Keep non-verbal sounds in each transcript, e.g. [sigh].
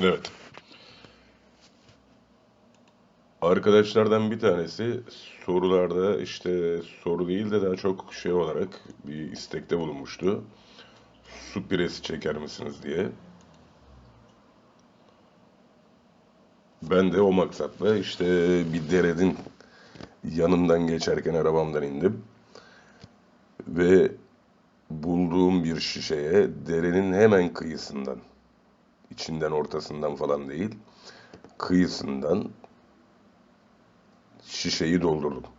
Evet. Arkadaşlardan bir tanesi sorularda işte soru değil de daha çok şey olarak bir istekte bulunmuştu. Su piresi çeker misiniz diye. Ben de o maksatla işte bir derenin yanından geçerken arabamdan indim. Ve bulduğum bir şişeye derenin hemen kıyısından, içinden ortasından falan değil, kıyısından şişeyi doldurdum.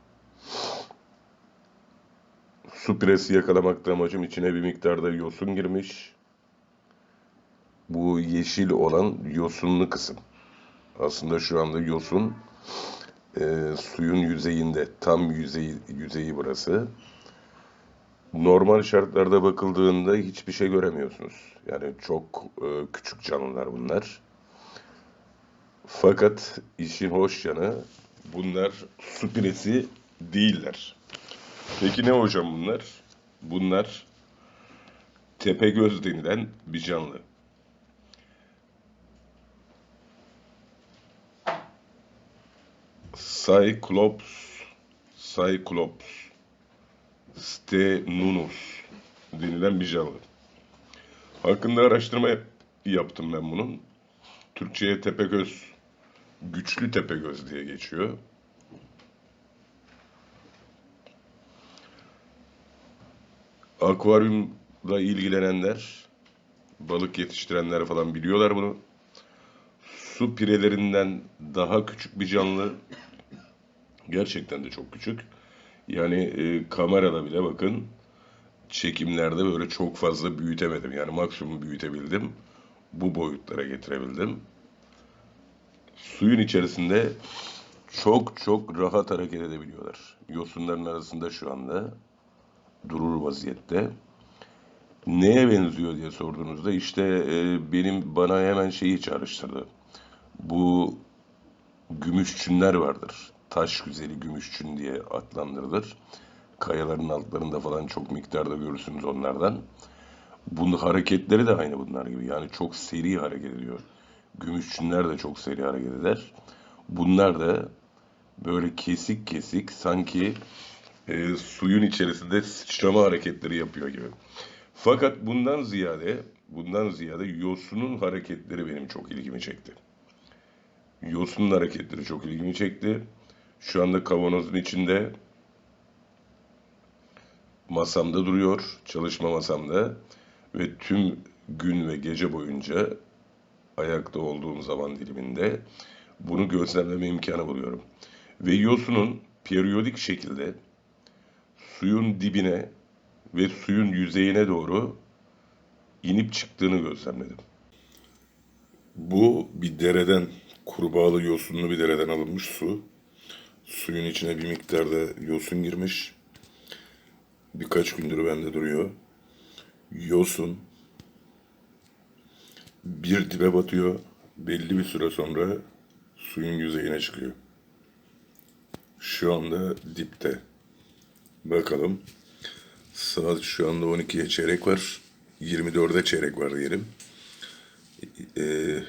Su piresi yakalamakta amacım içine bir miktarda yosun girmiş. Bu yeşil olan yosunlu kısım. Aslında şu anda yosun e, suyun yüzeyinde, tam yüzeyi, yüzeyi burası. Normal şartlarda bakıldığında hiçbir şey göremiyorsunuz. Yani çok e, küçük canlılar bunlar. Fakat işin hoş yanı bunlar su piresi değiller. Peki ne hocam bunlar? Bunlar tepegöz denilen bir canlı. Cyclops, Cyclops stenunus denilen bir canlı. Hakkında araştırma yaptım ben bunun. Türkçe'ye tepegöz, güçlü tepegöz diye geçiyor. Akvaryumla ilgilenenler, balık yetiştirenler falan biliyorlar bunu. Su pirelerinden daha küçük bir canlı. Gerçekten de çok küçük. Yani e, kamerada bile bakın çekimlerde böyle çok fazla büyütemedim. Yani maksimum büyütebildim. Bu boyutlara getirebildim. Suyun içerisinde çok çok rahat hareket edebiliyorlar. Yosunların arasında şu anda durur vaziyette. Neye benziyor diye sorduğunuzda işte e, benim bana hemen şeyi çağrıştırdı. Bu gümüşçünler vardır. Taş güzeli gümüşçün diye adlandırılır. Kayaların altlarında falan çok miktarda görürsünüz onlardan. Bunun hareketleri de aynı bunlar gibi. Yani çok seri hareket ediyor. Gümüşçünler de çok seri hareket eder. Bunlar da böyle kesik kesik sanki e, suyun içerisinde sıçrama hareketleri yapıyor gibi. Fakat bundan ziyade bundan ziyade yosunun hareketleri benim çok ilgimi çekti. Yosunun hareketleri çok ilgimi çekti. Şu anda kavanozun içinde masamda duruyor, çalışma masamda ve tüm gün ve gece boyunca ayakta olduğum zaman diliminde bunu gözlemleme imkanı buluyorum. Ve yosunun periyodik şekilde suyun dibine ve suyun yüzeyine doğru inip çıktığını gözlemledim. Bu bir dereden, kurbağalı yosunlu bir dereden alınmış su. Suyun içine bir miktarda yosun girmiş. Birkaç gündür bende duruyor. Yosun bir dibe batıyor. Belli bir süre sonra suyun yüzeyine çıkıyor. Şu anda dipte. Bakalım. Saat şu anda 12'ye çeyrek var. 24'e çeyrek var diyelim. Ee,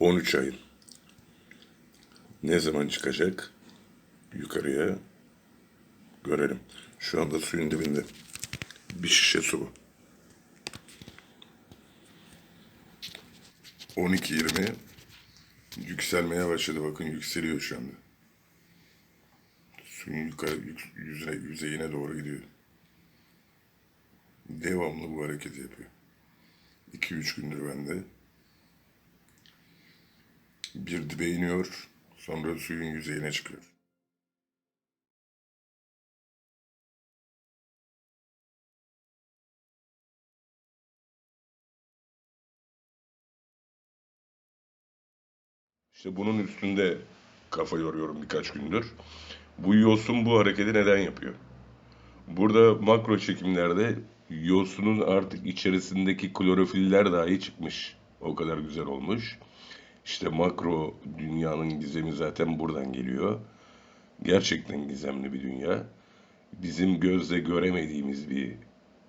13 ayın. Ne zaman çıkacak? Yukarıya görelim. Şu anda suyun dibinde. Bir şişe su bu. 12.20 yükselmeye başladı. Bakın yükseliyor şu anda. Suyun yukarı yüzüne, yüzeyine doğru gidiyor. Devamlı bu hareketi yapıyor. 2-3 gündür bende. Bir dibe iniyor, sonra suyun yüzeyine çıkıyor. İşte bunun üstünde kafa yoruyorum birkaç gündür. Bu yosun bu hareketi neden yapıyor? Burada makro çekimlerde yosunun artık içerisindeki klorofiller dahi çıkmış. O kadar güzel olmuş. İşte makro dünyanın gizemi zaten buradan geliyor. Gerçekten gizemli bir dünya. Bizim gözle göremediğimiz bir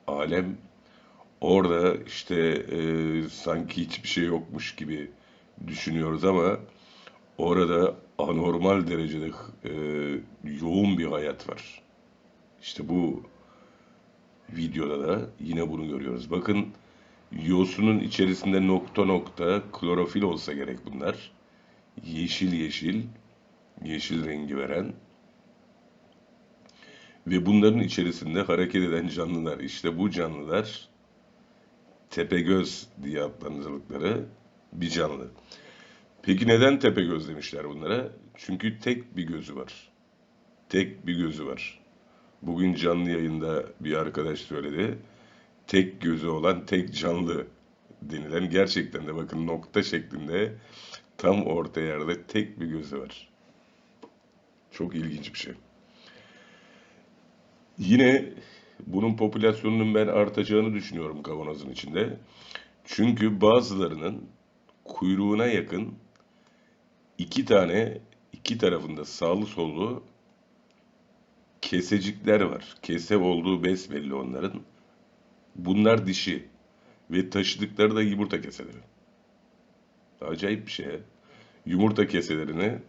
alem. Orada işte e, sanki hiçbir şey yokmuş gibi düşünüyoruz ama orada anormal derecede e, yoğun bir hayat var. İşte bu videoda da yine bunu görüyoruz. Bakın yosunun içerisinde nokta nokta klorofil olsa gerek bunlar. Yeşil yeşil, yeşil rengi veren ve bunların içerisinde hareket eden canlılar. İşte bu canlılar tepegöz diye adlandırdıkları bir canlı. Peki neden tepegöz demişler bunlara? Çünkü tek bir gözü var. Tek bir gözü var. Bugün canlı yayında bir arkadaş söyledi. Tek gözü olan tek canlı denilen gerçekten de bakın nokta şeklinde tam orta yerde tek bir gözü var. Çok ilginç bir şey. Yine bunun popülasyonunun ben artacağını düşünüyorum kavanozun içinde. Çünkü bazılarının kuyruğuna yakın iki tane iki tarafında sağlı sollu kesecikler var. Kese olduğu besbelli onların. Bunlar dişi ve taşıdıkları da yumurta keseleri. Acayip bir şey. Yumurta keselerini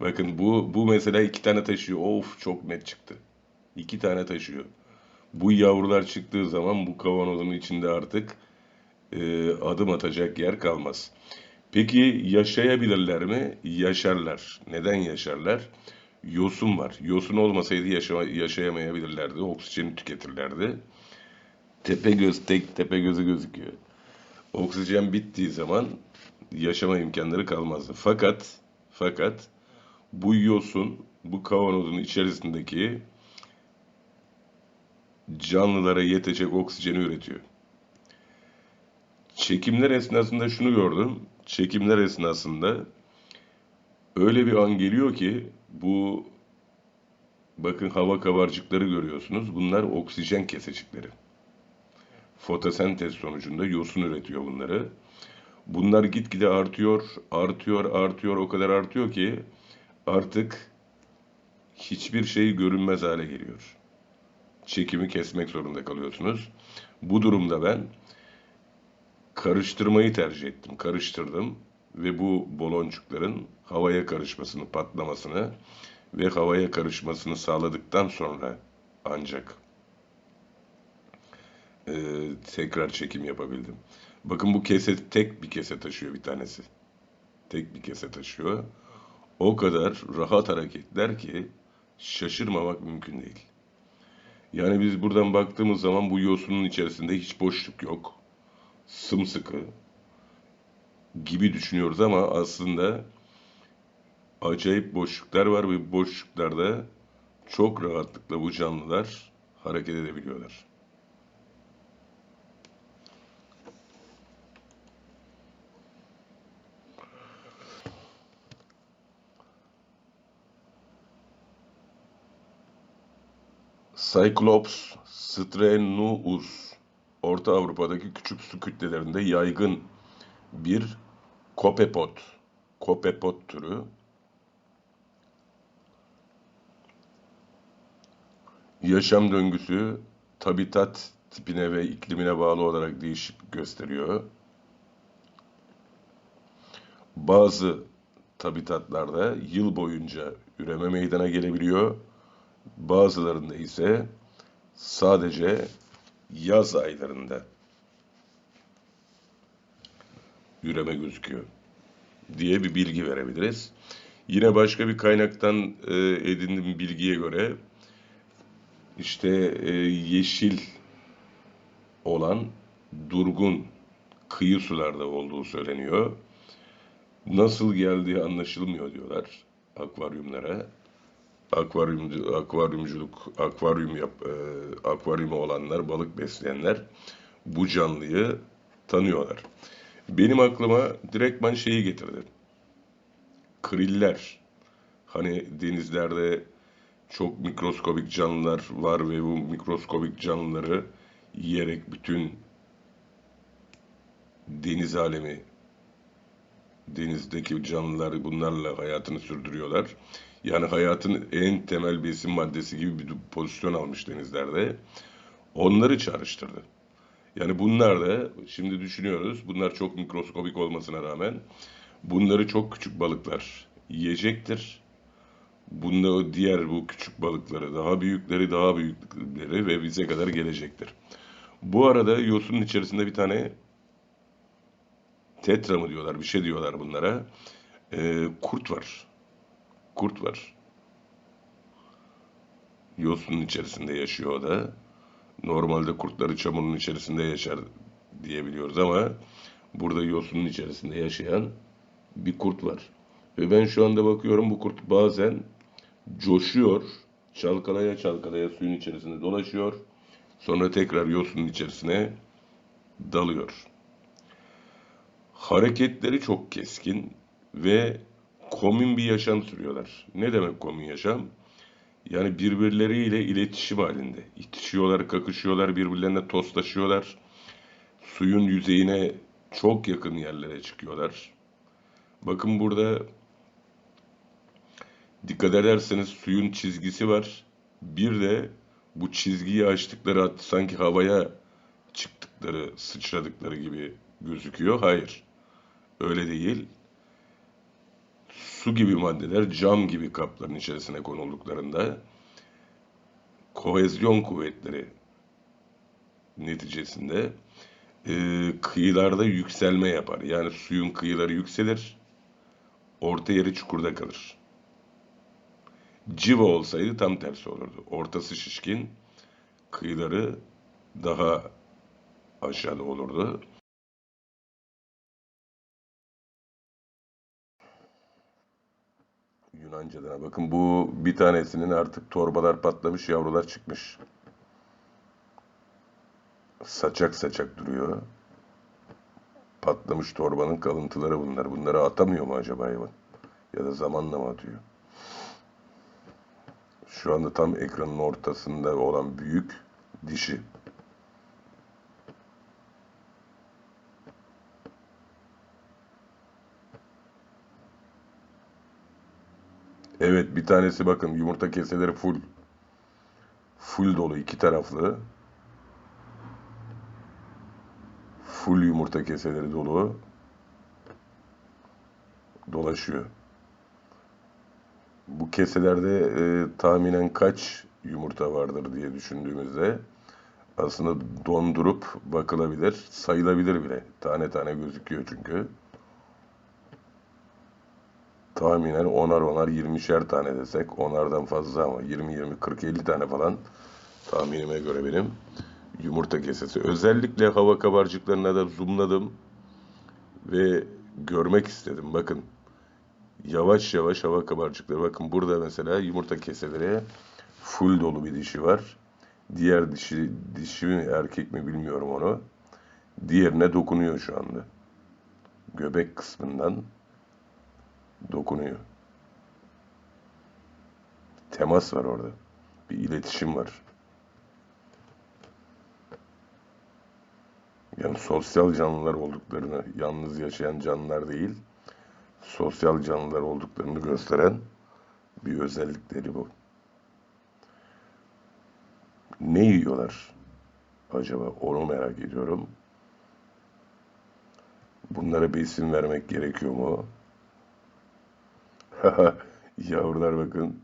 bakın bu bu mesela iki tane taşıyor. Of çok net çıktı. İki tane taşıyor. Bu yavrular çıktığı zaman bu kavanozun içinde artık e, adım atacak yer kalmaz. Peki yaşayabilirler mi? Yaşarlar. Neden yaşarlar? Yosun var. Yosun olmasaydı yaşa yaşayamayabilirlerdi. Oksijeni tüketirlerdi. Tepe göz tek tepe gözü gözüküyor. Oksijen bittiği zaman yaşama imkanları kalmazdı. Fakat fakat bu yosun bu kavanozun içerisindeki canlılara yetecek oksijeni üretiyor. Çekimler esnasında şunu gördüm. Çekimler esnasında öyle bir an geliyor ki bu bakın hava kabarcıkları görüyorsunuz. Bunlar oksijen kesecikleri. Fotosentez sonucunda yosun üretiyor bunları. Bunlar gitgide artıyor, artıyor, artıyor, o kadar artıyor ki artık hiçbir şey görünmez hale geliyor. Çekimi kesmek zorunda kalıyorsunuz. Bu durumda ben karıştırmayı tercih ettim. Karıştırdım ve bu baloncukların havaya karışmasını, patlamasını ve havaya karışmasını sağladıktan sonra ancak e, tekrar çekim yapabildim. Bakın bu kese tek bir kese taşıyor bir tanesi. Tek bir kese taşıyor. O kadar rahat hareketler ki şaşırmamak mümkün değil. Yani biz buradan baktığımız zaman bu yosunun içerisinde hiç boşluk yok. Sımsıkı gibi düşünüyoruz ama aslında acayip boşluklar var ve boşluklarda çok rahatlıkla bu canlılar hareket edebiliyorlar. Cyclops strenuus Orta Avrupa'daki küçük su kütlelerinde yaygın bir kopepot, kopepot türü. Yaşam döngüsü tabitat tipine ve iklimine bağlı olarak değişik gösteriyor. Bazı tabitatlarda yıl boyunca üreme meydana gelebiliyor Bazılarında ise sadece yaz aylarında üreme gözüküyor diye bir bilgi verebiliriz. Yine başka bir kaynaktan e, edindiğim bilgiye göre işte e, yeşil olan durgun kıyı sularda olduğu söyleniyor. Nasıl geldiği anlaşılmıyor diyorlar akvaryumlara akvaryumcu, akvaryumculuk, akvaryum yap, e, akvaryumu olanlar, balık besleyenler bu canlıyı tanıyorlar. Benim aklıma direktman şeyi getirdi. Kriller. Hani denizlerde çok mikroskobik canlılar var ve bu mikroskobik canlıları yiyerek bütün deniz alemi, denizdeki canlılar bunlarla hayatını sürdürüyorlar. Yani hayatın en temel besin maddesi gibi bir pozisyon almış denizlerde. Onları çağrıştırdı. Yani bunlar da şimdi düşünüyoruz. Bunlar çok mikroskobik olmasına rağmen Bunları çok küçük balıklar yiyecektir. Bunda diğer bu küçük balıkları daha büyükleri daha büyükleri ve bize kadar gelecektir. Bu arada yosunun içerisinde bir tane tetra mı diyorlar bir şey diyorlar bunlara. Ee, kurt var. Kurt var. Yosunun içerisinde yaşıyor o da. Normalde kurtları çamurun içerisinde yaşar diyebiliyoruz ama burada yosunun içerisinde yaşayan bir kurt var. Ve ben şu anda bakıyorum bu kurt bazen coşuyor, çalkalaya çalkalaya suyun içerisinde dolaşıyor. Sonra tekrar yosunun içerisine dalıyor. Hareketleri çok keskin ve komün bir yaşam sürüyorlar. Ne demek komün yaşam? Yani birbirleriyle iletişim halinde. İtişiyorlar, kakışıyorlar, birbirlerine tostlaşıyorlar. Suyun yüzeyine çok yakın yerlere çıkıyorlar. Bakın burada dikkat ederseniz suyun çizgisi var. Bir de bu çizgiyi açtıkları sanki havaya çıktıkları, sıçradıkları gibi gözüküyor. Hayır. Öyle değil. Su gibi maddeler cam gibi kapların içerisine konulduklarında kohezyon kuvvetleri neticesinde e, kıyılarda yükselme yapar. Yani suyun kıyıları yükselir, orta yeri çukurda kalır. Civa olsaydı tam tersi olurdu. Ortası şişkin, kıyıları daha aşağıda olurdu. Yunanca'dan. Bakın bu bir tanesinin artık torbalar patlamış, yavrular çıkmış. Saçak saçak duruyor. Patlamış torbanın kalıntıları bunlar. Bunları atamıyor mu acaba hayvan? Ya da zamanla mı atıyor? Şu anda tam ekranın ortasında olan büyük dişi. Evet bir tanesi bakın yumurta keseleri full. Full dolu iki taraflı. Full yumurta keseleri dolu. Dolaşıyor. Bu keselerde e, tahminen kaç yumurta vardır diye düşündüğümüzde aslında dondurup bakılabilir, sayılabilir bile. Tane tane gözüküyor çünkü. Tahminen onar onar 20'şer tane desek onardan fazla ama 20 20 40 50 tane falan tahminime göre benim yumurta kesesi. Özellikle hava kabarcıklarına da zoomladım ve görmek istedim. Bakın yavaş yavaş hava kabarcıkları. Bakın burada mesela yumurta keseleri full dolu bir dişi var. Diğer dişi, dişi mi erkek mi bilmiyorum onu. Diğerine dokunuyor şu anda. Göbek kısmından dokunuyor. Temas var orada. Bir iletişim var. Yani sosyal canlılar olduklarını, yalnız yaşayan canlılar değil, sosyal canlılar olduklarını gösteren bir özellikleri bu. Ne yiyorlar acaba? Onu merak ediyorum. Bunlara bir isim vermek gerekiyor mu? [laughs] Yavrular bakın.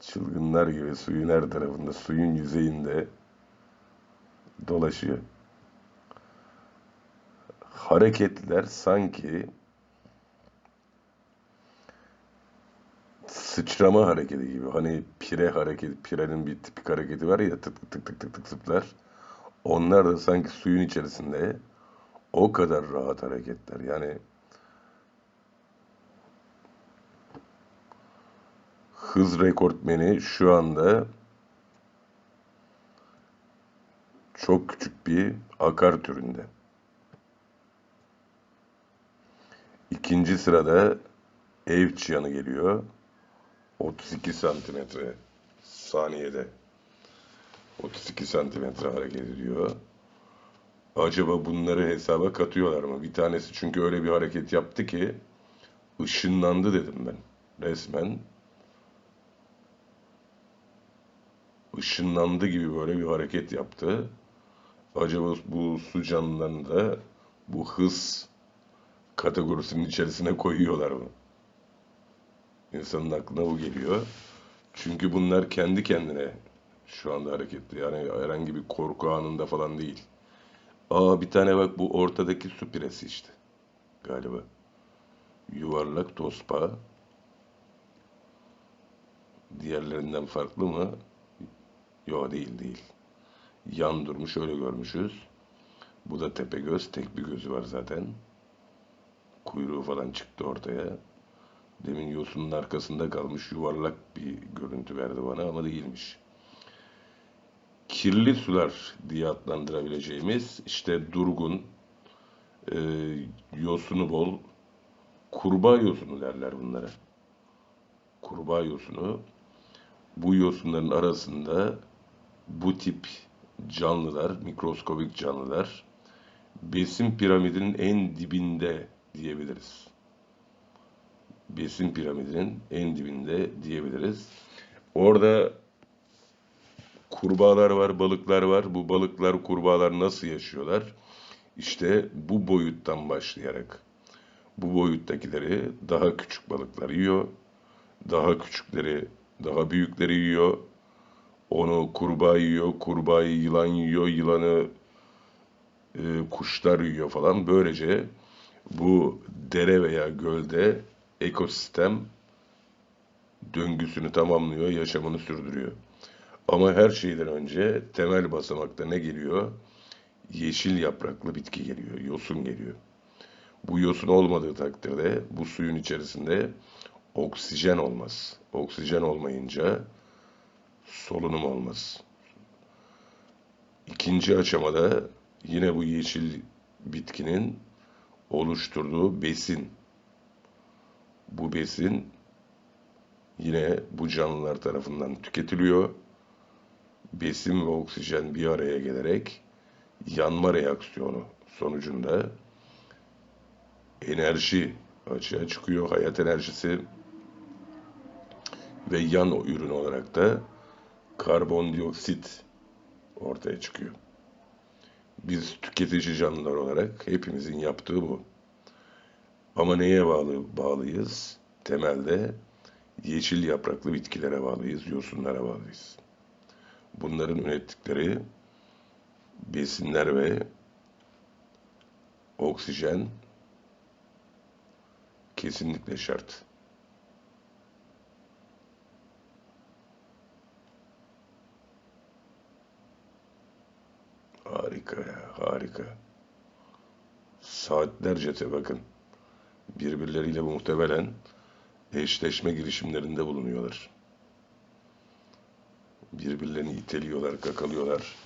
Çılgınlar gibi suyun her tarafında, suyun yüzeyinde dolaşıyor. Hareketler sanki sıçrama hareketi gibi. Hani pire hareketi, pirenin bir tipik hareketi var ya tık tık tık tık tık zıplar. Onlar da sanki suyun içerisinde o kadar rahat hareketler. Yani hız rekortmeni şu anda çok küçük bir akar türünde. İkinci sırada ev çıyanı geliyor. 32 santimetre saniyede. 32 santimetre hareket ediyor. Acaba bunları hesaba katıyorlar mı? Bir tanesi çünkü öyle bir hareket yaptı ki ışınlandı dedim ben. Resmen ışınlandı gibi böyle bir hareket yaptı. Acaba bu su canlılarında bu hız kategorisinin içerisine koyuyorlar bunu. İnsanın aklına bu geliyor. Çünkü bunlar kendi kendine şu anda hareketli. Yani herhangi bir korku anında falan değil. Aa bir tane bak bu ortadaki su piresi işte. Galiba. Yuvarlak tospa. Diğerlerinden farklı mı? Yok değil değil. Yan durmuş öyle görmüşüz. Bu da tepe göz. Tek bir gözü var zaten. Kuyruğu falan çıktı ortaya. Demin yosunun arkasında kalmış yuvarlak bir görüntü verdi bana ama değilmiş. Kirli sular diye adlandırabileceğimiz işte durgun, e, yosunu bol, kurbağa yosunu derler bunlara. Kurbağa yosunu. Bu yosunların arasında bu tip canlılar, mikroskobik canlılar besin piramidinin en dibinde diyebiliriz. Besin piramidinin en dibinde diyebiliriz. Orada kurbağalar var, balıklar var. Bu balıklar, kurbağalar nasıl yaşıyorlar? İşte bu boyuttan başlayarak. Bu boyuttakileri daha küçük balıklar yiyor. Daha küçükleri, daha büyükleri yiyor. Onu kurbağa yiyor, kurbağayı yılan yiyor, yılanı e, kuşlar yiyor falan. Böylece bu dere veya gölde ekosistem döngüsünü tamamlıyor, yaşamını sürdürüyor. Ama her şeyden önce temel basamakta ne geliyor? Yeşil yapraklı bitki geliyor, yosun geliyor. Bu yosun olmadığı takdirde bu suyun içerisinde oksijen olmaz. Oksijen olmayınca solunum olmaz. İkinci aşamada yine bu yeşil bitkinin oluşturduğu besin. Bu besin yine bu canlılar tarafından tüketiliyor. Besin ve oksijen bir araya gelerek yanma reaksiyonu sonucunda enerji açığa çıkıyor, hayat enerjisi ve yan ürün olarak da karbondioksit ortaya çıkıyor. Biz tüketici canlılar olarak hepimizin yaptığı bu. Ama neye bağlı bağlıyız? Temelde yeşil yapraklı bitkilere bağlıyız, yosunlara bağlıyız. Bunların ürettikleri besinler ve oksijen kesinlikle şart. Harika ya, harika. Saatlerce bakın. Birbirleriyle muhtemelen eşleşme girişimlerinde bulunuyorlar. Birbirlerini iteliyorlar, kakalıyorlar.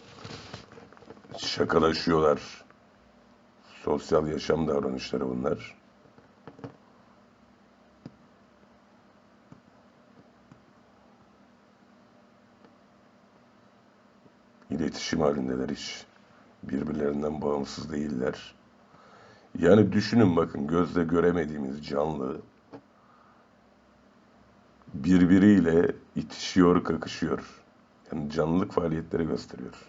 Şakalaşıyorlar. Sosyal yaşam davranışları bunlar. İletişim halindeler hiç. Birbirlerinden bağımsız değiller. Yani düşünün bakın gözle göremediğimiz canlı birbiriyle itişiyor, kakışıyor. Yani canlılık faaliyetleri gösteriyor.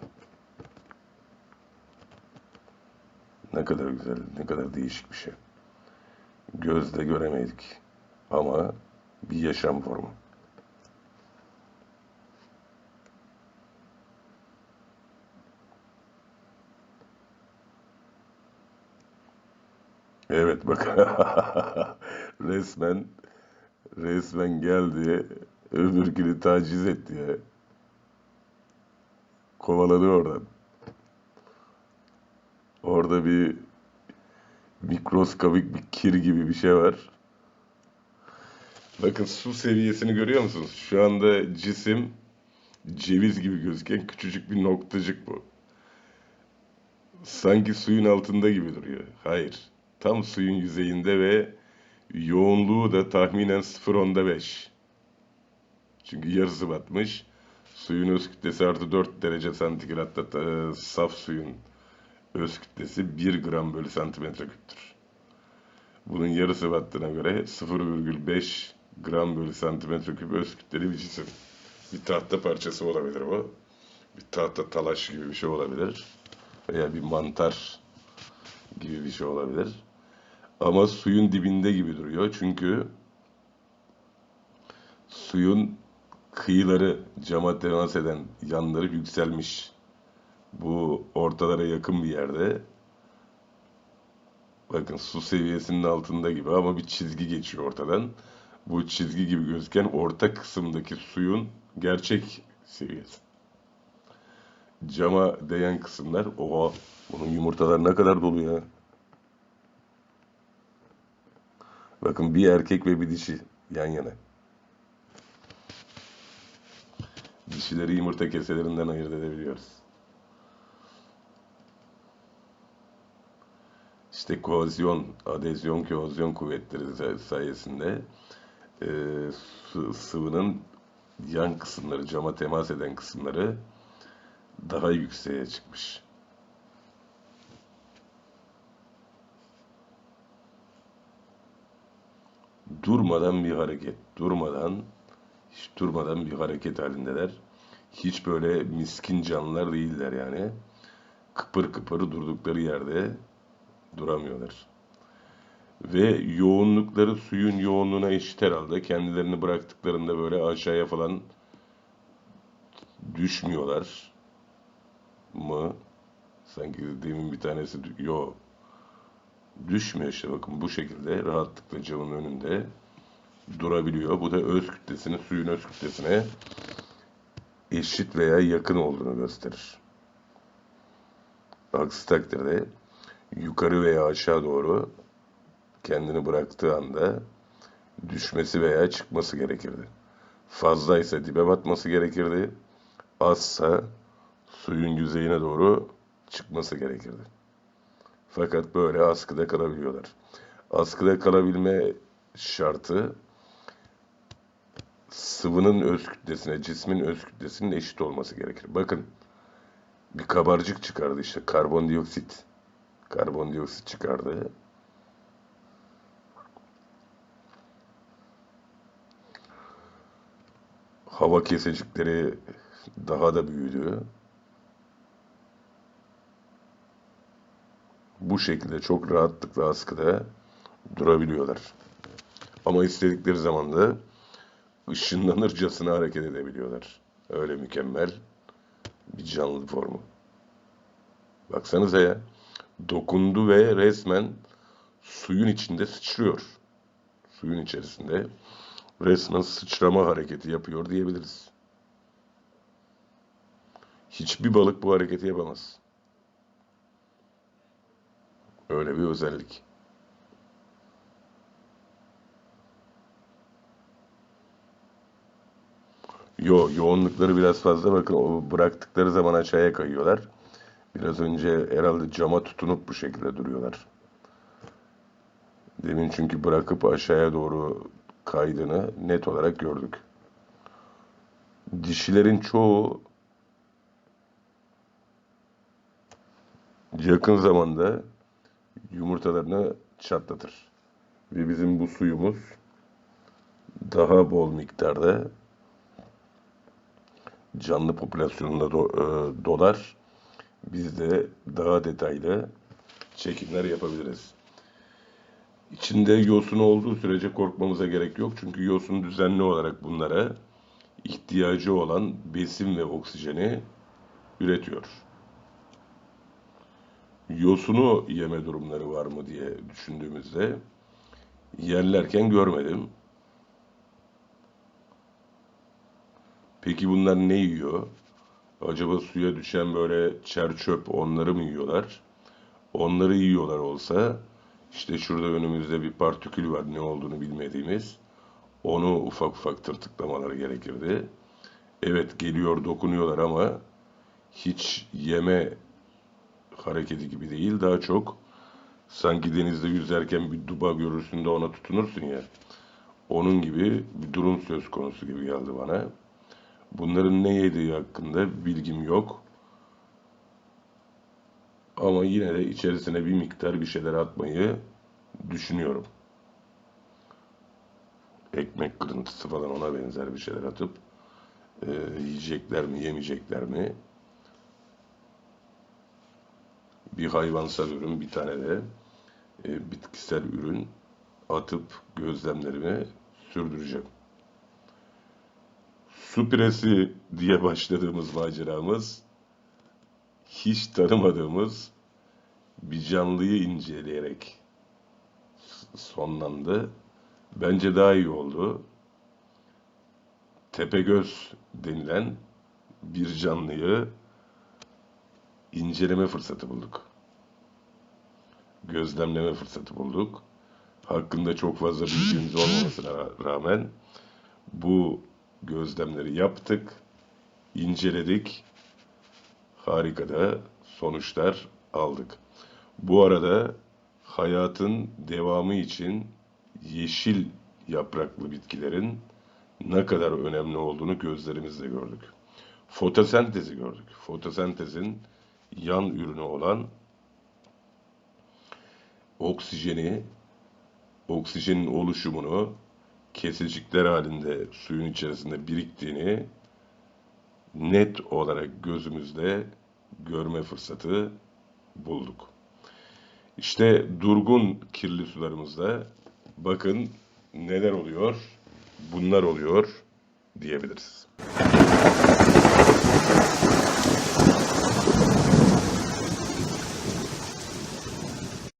Ne kadar güzel, ne kadar değişik bir şey. Gözle göremedik ama bir yaşam formu. Evet bak [laughs] resmen resmen geldi öbürkünü taciz etti ya. Kovaladı oradan. Orada bir mikroskobik bir kir gibi bir şey var. Bakın su seviyesini görüyor musunuz? Şu anda cisim ceviz gibi gözüken küçücük bir noktacık bu. Sanki suyun altında gibi duruyor. Hayır. Tam suyun yüzeyinde ve yoğunluğu da tahminen 0.5. Çünkü yarısı batmış. Suyun öz kütlesi artı 4 derece santigratta e, saf suyun öz kütlesi 1 gram bölü santimetre küptür. Bunun yarısı battığına göre 0,5 gram bölü santimetre küp öz kütleli bir cisim. Bir tahta parçası olabilir bu. Bir tahta talaş gibi bir şey olabilir. Veya bir mantar gibi bir şey olabilir. Ama suyun dibinde gibi duruyor. Çünkü suyun kıyıları cama temas eden yanları yükselmiş. Bu ortalara yakın bir yerde. Bakın su seviyesinin altında gibi ama bir çizgi geçiyor ortadan. Bu çizgi gibi gözüken orta kısımdaki suyun gerçek seviyesi. Cama değen kısımlar, oha bunun yumurtalar ne kadar dolu ya. Bakın bir erkek ve bir dişi yan yana. Dişileri yumurta keselerinden ayırt edebiliyoruz. İşte kohezyon, adezyon, kohezyon kuvvetleri sayesinde e, sı- sıvının yan kısımları, cama temas eden kısımları daha yükseğe çıkmış. Durmadan bir hareket, durmadan, hiç durmadan bir hareket halindeler. Hiç böyle miskin canlılar değiller yani. Kıpır kıpır durdukları yerde duramıyorlar. Ve yoğunlukları suyun yoğunluğuna eşit herhalde. Kendilerini bıraktıklarında böyle aşağıya falan düşmüyorlar mı? Sanki demin bir tanesi yo düşmüyor işte bakın bu şekilde rahatlıkla camın önünde durabiliyor. Bu da öz kütlesinin suyun öz kütlesine eşit veya yakın olduğunu gösterir. Aksi takdirde yukarı veya aşağı doğru kendini bıraktığı anda düşmesi veya çıkması gerekirdi. Fazlaysa dibe batması gerekirdi. Azsa suyun yüzeyine doğru çıkması gerekirdi. Fakat böyle askıda kalabiliyorlar. Askıda kalabilme şartı sıvının öz kütlesine, cismin öz kütlesinin eşit olması gerekir. Bakın bir kabarcık çıkardı işte karbondioksit. Karbondioksit çıkardı. Hava kesecikleri daha da büyüdü. Bu şekilde çok rahatlıkla askıda durabiliyorlar. Ama istedikleri zaman da ışınlanırcasına hareket edebiliyorlar. Öyle mükemmel bir canlı formu. Baksanıza ya. Dokundu ve resmen suyun içinde sıçrıyor. Suyun içerisinde resmen sıçrama hareketi yapıyor diyebiliriz. Hiçbir balık bu hareketi yapamaz. Öyle bir özellik. Yo, yoğunlukları biraz fazla. Bakın o bıraktıkları zaman aşağıya kayıyorlar. Biraz önce herhalde cama tutunup bu şekilde duruyorlar. Demin çünkü bırakıp aşağıya doğru kaydığını net olarak gördük. Dişilerin çoğu yakın zamanda yumurtalarını çatlatır. Ve bizim bu suyumuz daha bol miktarda canlı popülasyonunda e, dolar. Biz de daha detaylı çekimler yapabiliriz. İçinde yosun olduğu sürece korkmamıza gerek yok. Çünkü yosun düzenli olarak bunlara ihtiyacı olan besin ve oksijeni üretiyor. Yosunu yeme durumları var mı diye düşündüğümüzde yerlerken görmedim. Peki bunlar ne yiyor? Acaba suya düşen böyle çer çöp onları mı yiyorlar? Onları yiyorlar olsa işte şurada önümüzde bir partikül var ne olduğunu bilmediğimiz. Onu ufak ufak tırtıklamaları gerekirdi. Evet geliyor dokunuyorlar ama hiç yeme hareketi gibi değil. Daha çok sanki denizde yüzerken bir duba görürsün de ona tutunursun ya. Onun gibi bir durum söz konusu gibi geldi bana. Bunların ne yediği hakkında bilgim yok. Ama yine de içerisine bir miktar bir şeyler atmayı düşünüyorum. Ekmek kırıntısı falan ona benzer bir şeyler atıp e, yiyecekler mi yemeyecekler mi? Bir hayvansal ürün bir tane de e, bitkisel ürün atıp gözlemlerimi sürdüreceğim. Su piresi diye başladığımız maceramız hiç tanımadığımız bir canlıyı inceleyerek sonlandı. Bence daha iyi oldu. Tepegöz denilen bir canlıyı inceleme fırsatı bulduk. Gözlemleme fırsatı bulduk. Hakkında çok fazla bilgimiz olmamasına ra- rağmen bu gözlemleri yaptık, inceledik. Harika da sonuçlar aldık. Bu arada hayatın devamı için yeşil yapraklı bitkilerin ne kadar önemli olduğunu gözlerimizle gördük. Fotosentezi gördük. Fotosentezin yan ürünü olan oksijeni, oksijenin oluşumunu kesicikler halinde suyun içerisinde biriktiğini net olarak gözümüzle görme fırsatı bulduk. İşte durgun kirli sularımızda bakın neler oluyor, bunlar oluyor diyebiliriz.